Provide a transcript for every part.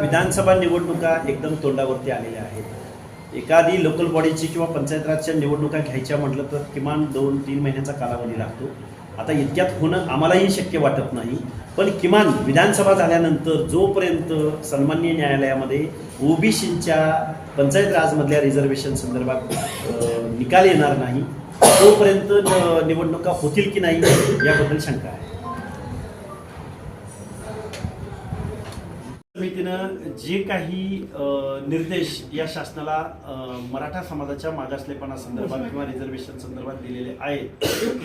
विधानसभा निवडणुका एकदम तोंडावरती आलेल्या आहेत. एखादी लोकल बॉडीची किंवा पंचायत राजच्या निवडणुका घ्यायच्या म्हटलं तर किमान दोन तीन महिन्याचा कालावधी लागतो. आता इतक्यात होणं आम्हालाही शक्य वाटत नाही. पण किमान विधानसभा झाल्यानंतर जोपर्यंत सन्माननीय न्यायालयामध्ये ओबीसींच्या पंचायत राजमधल्या रिझर्वेशन संदर्भात निकाल येणार नाही तोपर्यंत निवडणुका होतील की नाही याबद्दल शंका आहे. समितीनं जे काही निर्देश या शासनाला मराठा समाजाच्या मागासलेपणा संदर्भात किंवा रिझर्वेशन संदर्भात दिलेले आहेत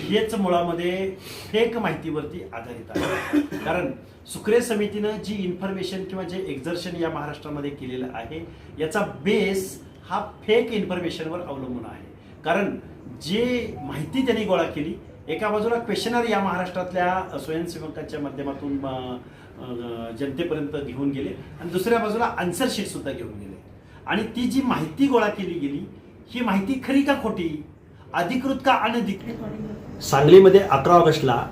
हेच मुळामध्ये फेक माहितीवरती आधारित आहे. कारण सुक्रे समितीनं जी इन्फॉर्मेशन किंवा जे एक्झर्शन या महाराष्ट्रामध्ये केलेलं आहे याचा बेस हा फेक इन्फॉर्मेशनवर अवलंबून आहे. कारण जे माहिती त्यांनी गोळा केली एका बाजूला क्वेश्चनर या महाराष्ट्रातल्या स्वयंसेवकांच्या माध्यमातून जनतेपर्यंत घेऊन गेले आणि दुसऱ्या बाजूला आन्सर शीटसुद्धा घेऊन गेले. आणि ती जी माहिती गोळा केली गेली ही माहिती खरी का खोटी? अधिकृत का अनधिकृत? सांगलीमध्ये अकरा ऑगस्टला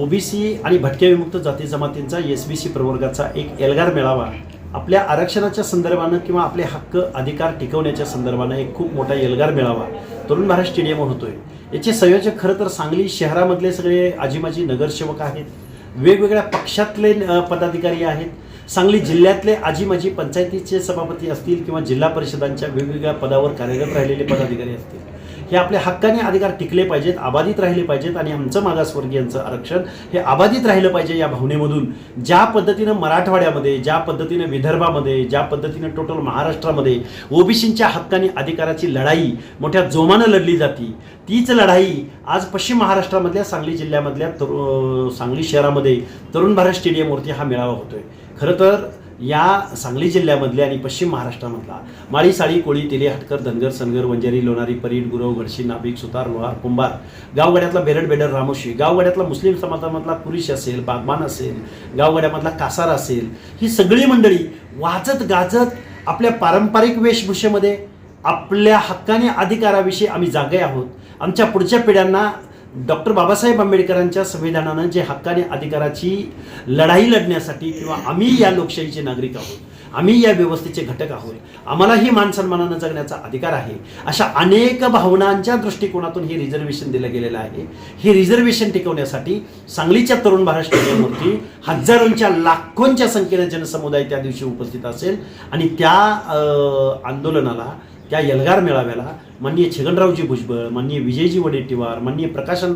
ओबीसी आणि भटक्या विमुक्त जाती जमातींचा एस बी सी प्रवर्गाचा एक एल्गार मेळावा आपल्या आरक्षणाच्या संदर्भानं किंवा आपले हक्क अधिकार टिकवण्याच्या संदर्भानं एक खूप मोठा एल्गार मिळावा तरुण भारत स्टेडियमवर होतोय. याचे संयोजक खरं तर सांगली शहरामधले सगळे आजीमाजी नगरसेवक आहेत. वेगवेगळ्या पक्षातले पदाधिकारी आहेत. सांगली जिल्ह्यातले आजीमाजी पंचायतीचे सभापती असतील किंवा जिल्हा परिषदांच्या वेगवेगळ्या पदावर कार्यरत राहिलेले पदाधिकारी असतील. हे आपल्या हक्काने अधिकार टिकले पाहिजेत अबाधित राहिले पाहिजेत आणि आमचं मागासवर्गीयांचं आरक्षण हे अबाधित राहिलं पाहिजे या भावनेमधून. ज्या पद्धतीनं मराठवाड्यामध्ये ज्या पद्धतीनं विदर्भामध्ये ज्या पद्धतीनं टोटल महाराष्ट्रामध्ये ओबीसींच्या हक्काने अधिकाराची लढाई मोठ्या जोमानं लढली जाती तीच लढाई आज पश्चिम महाराष्ट्रामधल्या सांगली जिल्ह्यामधल्या तरु सांगली शहरामध्ये तरुण भारत स्टेडियमवरती हा मेळावा होतोय. खरं तर या सांगली जिल्ह्यामधल्या आणि पश्चिम महाराष्ट्रामधला माळी साळी कोळी तेली हटकर धनगर सनगर वंजारी लोणारी परीट गुरव गडशी नाभिक सुतार लोहार कुंभार गावगड्यातला बेरड बेडर रामोशी गावगड्यातला मुस्लिम समाजामधला पुरुष असेल बागमान असेल गावगड्यामधला कासार असेल ही सगळी मंडळी वाजत गाजत आपल्या पारंपरिक वेशभूषेमध्ये आपल्या हक्काने अधिकाराविषयी आम्ही जागे आहोत. आमच्या पुढच्या पिढ्यांना डॉक्टर बाबासाहेब आंबेडकरांच्या संविधानानं जे हक्काने अधिकाराची लढाई लढण्यासाठी किंवा आम्ही या लोकशाहीचे नागरिक आहोत आम्ही या व्यवस्थेचे घटक आहोत आम्हालाही मान सन्मानानं जगण्याचा अधिकार आहे अशा अनेक भावनांच्या दृष्टिकोनातून हे रिझर्वेशन दिलं गेलेलं आहे. हे रिझर्वेशन टिकवण्यासाठी सांगलीच्या तरुण भारत हजारोंच्या लाखोंच्या संख्येने जनसमुदाय त्या दिवशी उपस्थित असेल आणि त्या आंदोलनाला त्या एल्गार मेळाव्याला माननीय छगनरावजी भुजबळ माननीय विजयजी वडेट्टीवार माननीय प्रकाशन